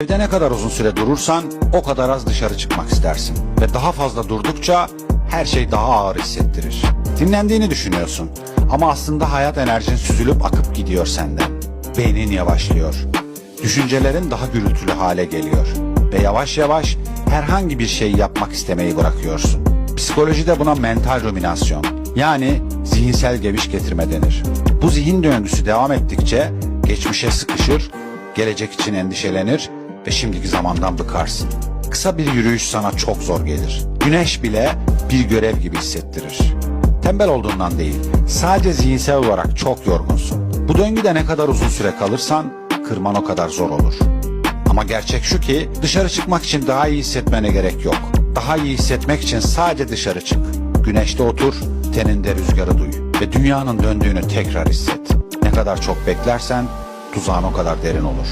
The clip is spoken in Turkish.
Evde ne kadar uzun süre durursan o kadar az dışarı çıkmak istersin. Ve daha fazla durdukça her şey daha ağır hissettirir. Dinlendiğini düşünüyorsun ama aslında hayat enerjin süzülüp akıp gidiyor senden. Beynin yavaşlıyor. Düşüncelerin daha gürültülü hale geliyor. Ve yavaş yavaş herhangi bir şeyi yapmak istemeyi bırakıyorsun. Psikolojide buna mental ruminasyon yani zihinsel geviş getirme denir. Bu zihin döngüsü devam ettikçe geçmişe sıkışır, gelecek için endişelenir ve şimdiki zamandan bıkarsın. Kısa bir yürüyüş sana çok zor gelir. Güneş bile bir görev gibi hissettirir. Tembel olduğundan değil, sadece zihinsel olarak çok yorgunsun. Bu döngüde ne kadar uzun süre kalırsan kırman o kadar zor olur. Ama gerçek şu ki dışarı çıkmak için daha iyi hissetmene gerek yok. Daha iyi hissetmek için sadece dışarı çık. Güneşte otur, teninde rüzgarı duy ve dünyanın döndüğünü tekrar hisset. Ne kadar çok beklersen tuzağın o kadar derin olur.